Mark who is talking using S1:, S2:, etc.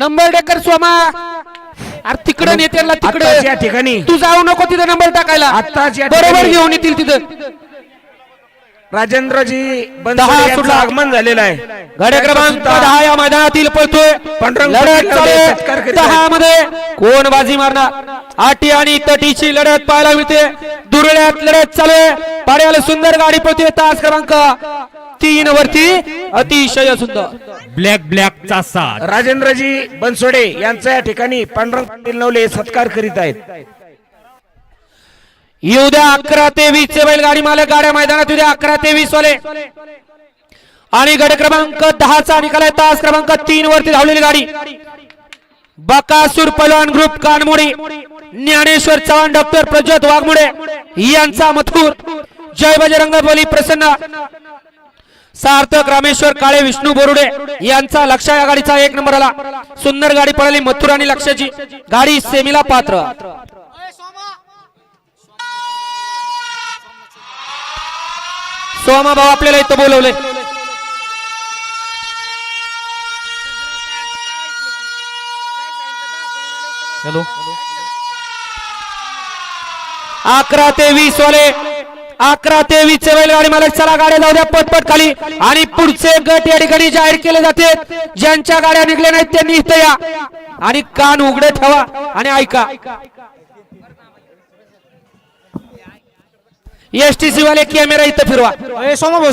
S1: Number decker Soma. अरे तिकडे नेत्याला
S2: आत्ताच या
S1: तिकडे
S2: ठिकाणी.
S1: तू जाऊ नको तिथं नंबर टाकायला.
S2: आत्ताच या
S1: बरोबर
S2: ठिकाणी-
S1: घेऊन येतील तिथं.
S2: राजेंद्रजी
S1: दहा
S2: बनसोडे यांचं
S1: सुटला.
S2: आगमन झालेलं आहे.
S1: गाड्या क्रमांक
S2: सुद्धा
S1: दहा या मैदानातील पळतोय.
S2: पांडुरंग
S1: लढत
S2: पाटील
S1: चालू
S2: लावले, सत्कार
S1: आहे.
S2: करीत
S1: दहा मध्ये कोण बाजी मारणार? आटी आणि तटीची लढत पाहायला मिळते. दुरळ्यात लढत चालू आहे. पाड्याला सुंदर गाडी पळते तास क्रमांक. तीन वरती अतिशय सुंदर.
S3: ब्लॅक ब्लॅकचा साथ
S2: राजेंद्रजी बनसोडे यांचा या ठिकाणी पांडुरंग पाटील नवले सत्कार करीत आहेत.
S1: येऊ द्या अकरा ते वीस चे बैलगाडी मालक गाड्या मैदानात उद्या अकरा ते वीस वाले. आणि गड क्रमांक दहाचा निकाल आहे. तास क्रमांक तीन वरती धावलेली गाडी. बकासूर पलवान ग्रुप कानमोडी. ज्ञानेश्वर चव्हाण डॉक्टर प्रज्योत वाघमोडे यांचा मथुर. जय बजरंग बोली प्रसन्न. सार्थक रामेश्वर काळे विष्णू बोरुडे यांचा लक्ष या गाडीचा एक नंबर आला सुंदर गाडी पळाली मथुर आणि लक्षाची. गाडी सेमीला पात्र. सोमा भाऊ आपल्याला इथं बोलवले.
S3: हॅलो.
S1: अकरा ते वीस वाले. अकरा ते वीस चे बैलगाडी मालक चला गाड्या जाऊ द्या पटपट खाली. आणि पुढचे गट या ठिकाणी जाहीर केले जाते ज्यांच्या गाड्या निघल्या नाहीत त्यांनी इथं या. आणि कान उघडे ठेवा आणि ऐका. एस टी सी वाले कॅमेरा इथं फिरवा.
S4: सोमा भाऊ